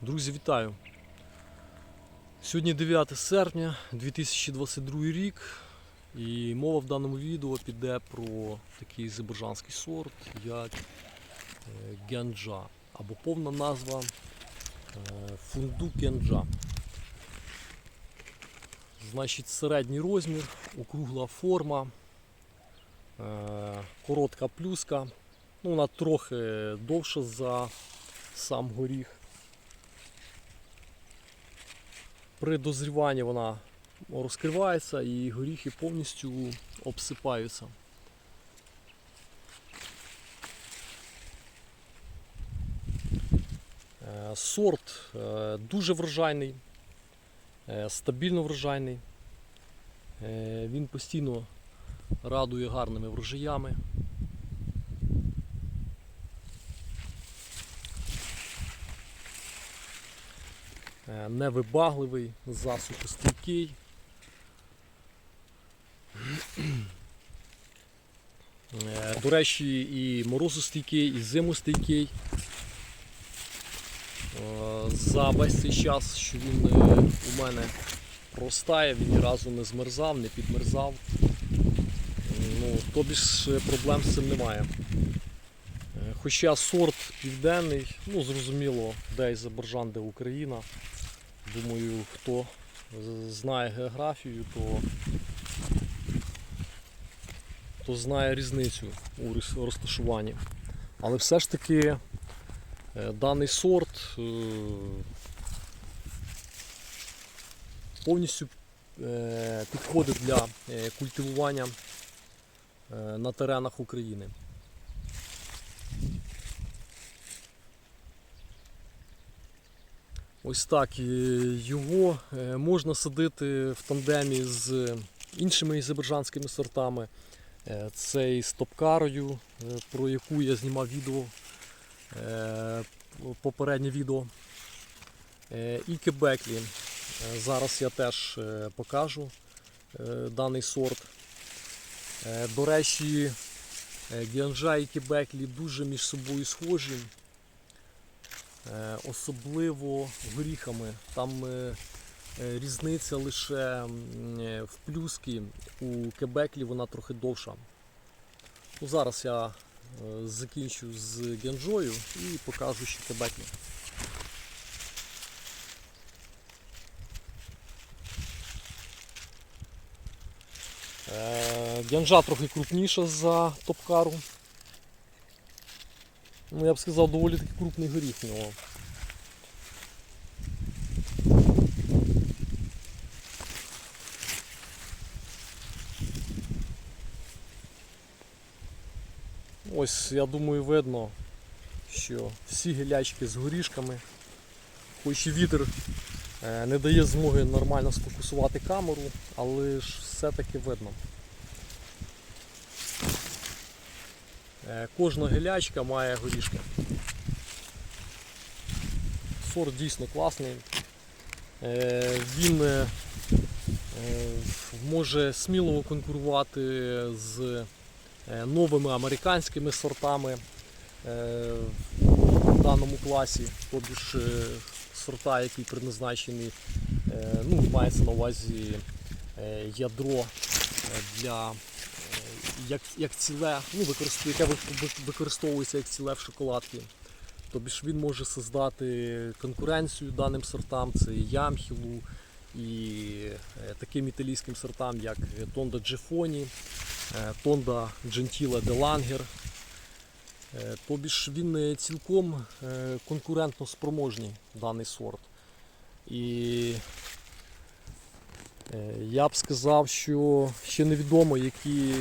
Друзі, вітаю! Сьогодні 9 серпня 2022 рік, і мова в даному відео піде про такий азербайджанський сорт, як е, гянджа, або повна назва е, фундук гянджа. Значить, середній розмір, округла форма, е, коротка плюска. Ну, вона трохи довша за сам горіх. При дозріванні вона розкривається і горіхи повністю обсипаються. Е, Сорт е, дуже врожайний, е, стабільно врожайний. Він постійно радує гарними врожаями. Невибагливий, засухостійкий. Е, До речі, і морозостійкий, і зимостійкий. Е, За весь цей час, що він е, у мене простає, він ні разу не змерзав, не підмерзав. Ну, тобі ж е, проблем з цим немає. Е, Хоча сорт південний, ну зрозуміло, де Азербайджан, де Україна. Думаю, хто знає географію, то, то знає різницю у розташуванні. Але все ж таки е, даний сорт е, повністю е, підходить для культивування на теренах України. Ось так. Його е, можна садити в тандемі з іншими азербайджанськими сортами. Е, Це і з топкарою, е, про яку я знімав відео, попереднє відео. І кебеклі. Зараз я теж покажу даний сорт. До речі, гіанжа і кебеклі дуже між собою схожі. Е, особливо горіхами. Там е, е, різниця лише в плюски. У кебеклі вона трохи довша. Ну, зараз я закінчу з генджою і покажу ще кебеклі. Гянжа трохи крупніша за топкару. Ну, я б сказав, доволі таки крупний горіх в нього. Ось, я думаю, видно, що всі гілячки з горішками, хоч і вітер е, не дає змоги нормально сфокусувати камеру, але ж все-таки видно. Кожна гілячка має горішки. Сорт дійсно класний. Е, Він е, е, може сміливо конкурувати з е, новими американськими сортами е, в даному класі, тобі ж е, сорта, які призначені, е, ну, мається на увазі е, ядро е, для е, як, як ціле, ну, яке ви- ви- використовується як ціле в шоколадці. Тобі ж він може создати конкуренцію даним сортам, це і ямхілу, і е, таким італійським сортам, як Тонда Джефоні, е, Тонда Джентіла де Лангер. Е, Тобі ж він е, цілком конкурентно спроможний даний сорт. І я б сказав, що ще невідомо, які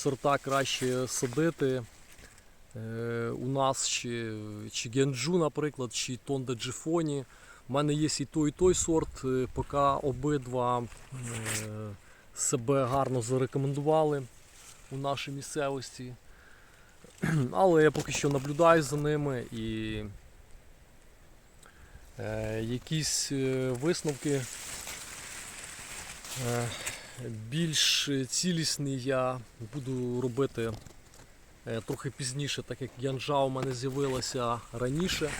сорта краще садити. Е, У нас чи, чи Генджу, наприклад, чи Тонда Джифоні. У мене є і той, і той сорт, е, поки обидва е, себе гарно зарекомендували у нашій місцевості. Але я поки що наблюдаю за ними і якісь висновки більш цілісні я буду робити е, трохи пізніше, так як янжа у мене з'явилася раніше.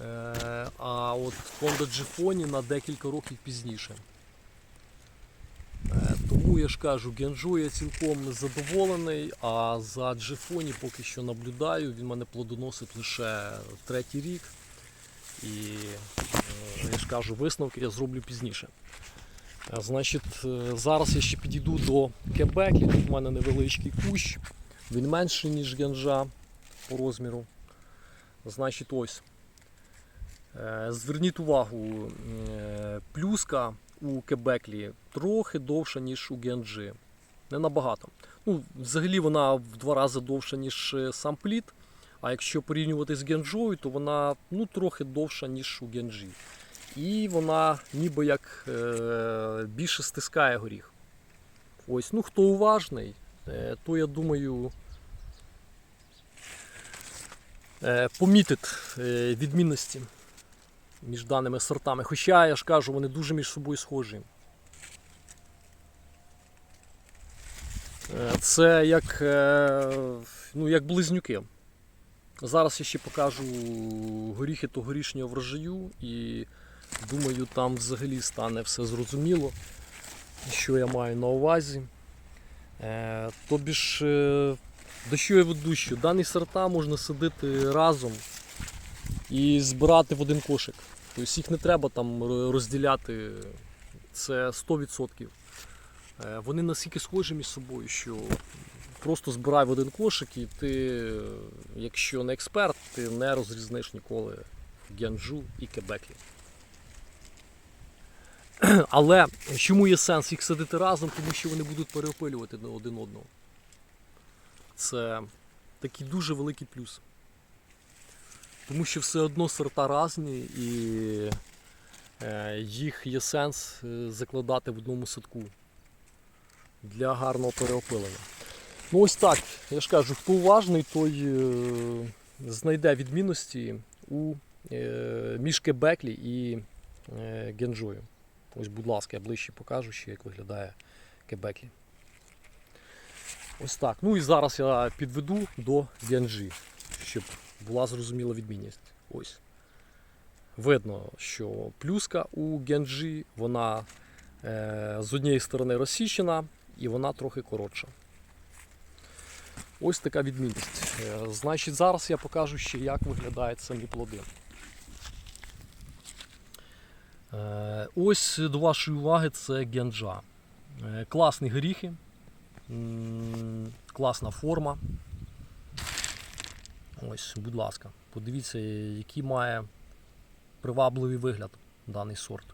Е, а от Honda Джифоні на декілька років пізніше. Е, Тому я ж кажу, Генджу я цілком задоволений, а за Джифоні поки що наблюдаю. Він мене плодоносить лише третій рік. І я ж кажу, висновки я зроблю пізніше. Значить, е, зараз я ще підійду до Кебекі. Тут в мене невеличкий кущ. Він менший, ніж генжа по розміру. Значить, ось. Е, Зверніть увагу, е, плюска у Кебеклі трохи довша, ніж у Генджі. Не набагато. Ну, взагалі вона в два рази довша, ніж сам плід. А якщо порівнювати з Генджою, то вона ну, трохи довша, ніж у Генджі. І вона ніби як е, більше стискає горіх. Ось, ну хто уважний, е, то я думаю. е, Помітить е, відмінності між даними сортами. Хоча я ж кажу, вони дуже між собою схожі. Е, Це як, е, ну, як близнюки. Зараз я ще покажу горіхи тогорічнього врожаю і думаю, там взагалі стане все зрозуміло, що я маю на увазі. Е, Тобі ж, е, до що я веду, що дані сорта можна садити разом і збирати в один кошик. Тобто їх не треба там розділяти. Це 100%. Е, Вони настільки схожі між собою, що просто збирай в один кошик, і ти, якщо не експерт, ти не розрізниш ніколи Гянджу і Кебеклі. Але чому є сенс їх садити разом? Тому що вони будуть переопилювати один одного. Це такий дуже великий плюс. Тому що все одно сорта різні і е, їх є сенс е, закладати в одному садку для гарного переопилення. Ну ось так, я ж кажу, хто уважний, той е, знайде відмінності у між Кебеклі і Генджою. Ось, будь ласка, я ближче покажу ще, як виглядає Кебеклі. Ось так. Ну і зараз я підведу до Генджі, щоб була зрозуміла відмінність. Ось. Видно, що плюска у Генджі, вона е, з однієї сторони розсічена і вона трохи коротша. Ось така відмінність. Е, Значить, зараз я покажу ще, як виглядають самі плоди. Е, Ось до вашої уваги це генджа. Е, Класні горіхи, класна форма. Ось, будь ласка, подивіться, який має привабливий вигляд даний сорт.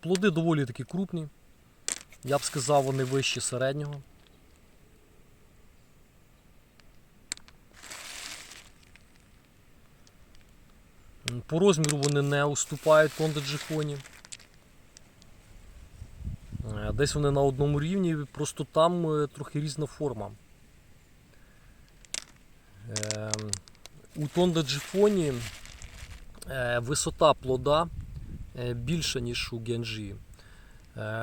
Плоди доволі таки крупні. Я б сказав, вони вищі середнього. По розміру вони не уступають Honda Джихоні. Е, Десь вони на одному рівні, просто там е, трохи різна форма. Е, У Тонда Джифоні е, висота плода більша, ніж у Генджі.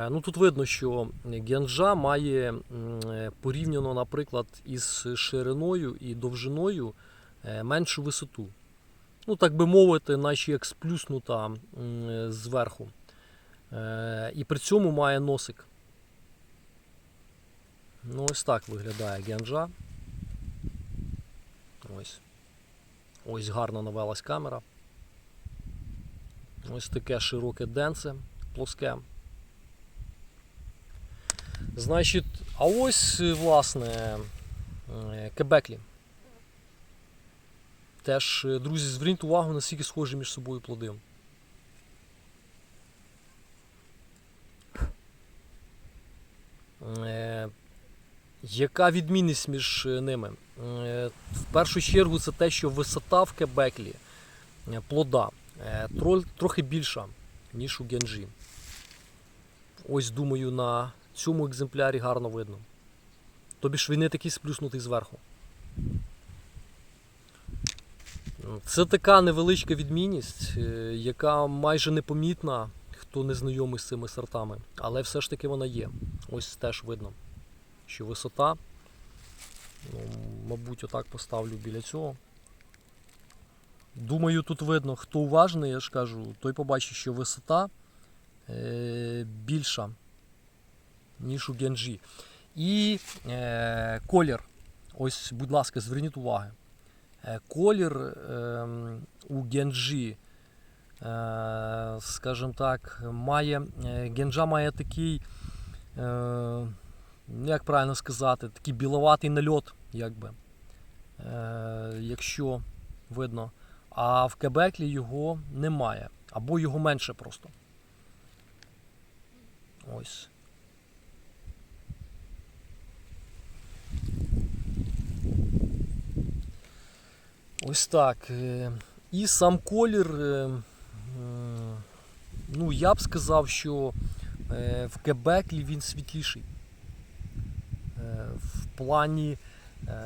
Ну, тут видно, що генджа має порівняно, наприклад, із шириною і довжиною меншу висоту. Ну, так би мовити, наче як сплюснута е, зверху. Е, І при цьому має носик. Ну, ось так виглядає генджа. Ось. Ось гарно навелась камера. Ось таке широке денце, плоске. Значить, а ось, е, власне, Кебеклі. Теж, е, друзі, зверніть увагу, наскільки схожі між собою плоди. Е, Яка відмінність між е, ними? В першу чергу це те, що висота в Кебеклі плода тро- трохи більша, ніж у Генджі. Ось думаю, на цьому екземплярі гарно видно. Тобі ж він не такий сплюснутий зверху. Це така невеличка відмінність, е, яка майже непомітна, хто не знайомий з цими сортами. Але все ж таки вона є. Ось теж видно, що висота. Ну, мабуть, отак поставлю біля цього. Думаю, тут видно, хто уважний, я ж кажу, той побачить, що висота е, більша, ніж у Генджі. І е, колір. Ось, будь ласка, зверніть увагу. Е, колір у Генджі, е, скажімо так, має, е, Генджа має такий, ну, як правильно сказати, такий біловатий нальот, якби. Е, якщо видно. А в Кебеклі його немає. Або його менше просто. Ось. Ось так. е, І сам колір. е, Ну, я б сказав, що е, в Кебеклі він світліший. В плані.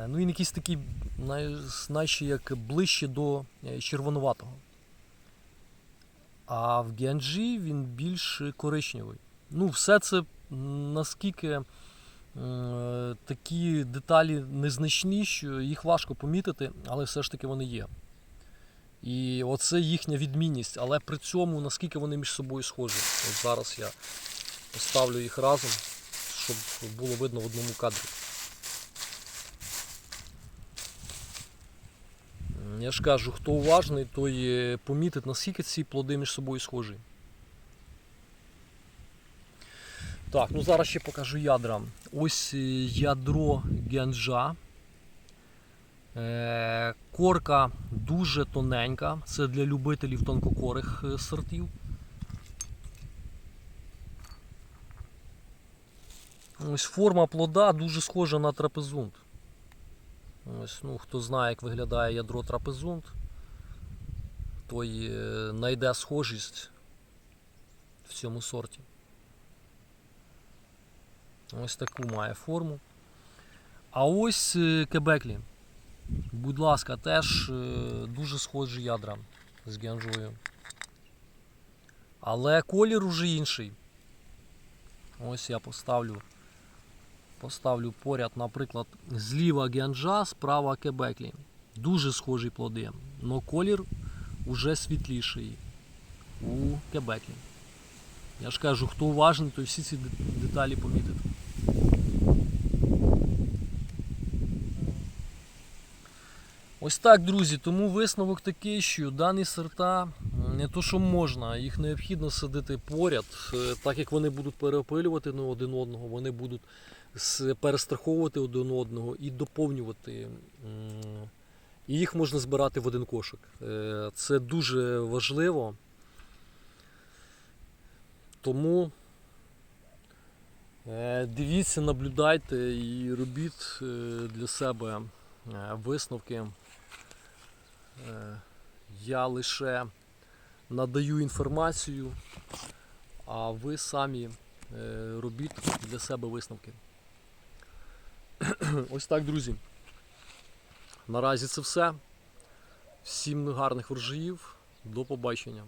Ну, він якийсь такий, наче як ближче до червонуватого. А в Генджі він більш коричневий. Ну, все це наскільки такі деталі незначні, що їх важко помітити, але все ж таки вони є. І оце їхня відмінність, але при цьому наскільки вони між собою схожі. От зараз я поставлю їх разом, щоб було видно в одному кадрі. Я ж кажу, хто уважний, той е, помітить, наскільки ці плоди між собою схожі. Так, ну зараз ще покажу ядра. Ось е, ядро генджа. Е, Корка дуже тоненька. Це для любителів тонкокорих е, сортів. Ось форма плода дуже схожа на трапезунт. Ось, ну, хто знає, як виглядає ядро трапезунт, той знайде схожість в цьому сорті. Ось таку має форму. А ось е, кебеклі. Будь ласка, теж е, дуже схожі ядра з генжою. Але колір уже інший. Ось я поставлю. Поставлю поряд, наприклад, зліва генджа, справа кебеклі. Дуже схожі плоди. але колір уже світліший у кебеклі. Я ж кажу, хто уважний, той всі ці деталі помітить. Ось так, друзі. Тому висновок такий, що дані сорта не то, що можна, їх необхідно садити поряд, е, так як вони будуть переопилювати на один одного, вони будуть перестраховувати один одного і доповнювати. І їх можна збирати в один кошик. Е, Це дуже важливо. Тому е, дивіться, наблюдайте і робіть для себе висновки. Е, Я лише надаю інформацію, а ви самі е, робіть для себе висновки. Ось так, друзі. Наразі це все. Всім гарних врожаїв. До побачення.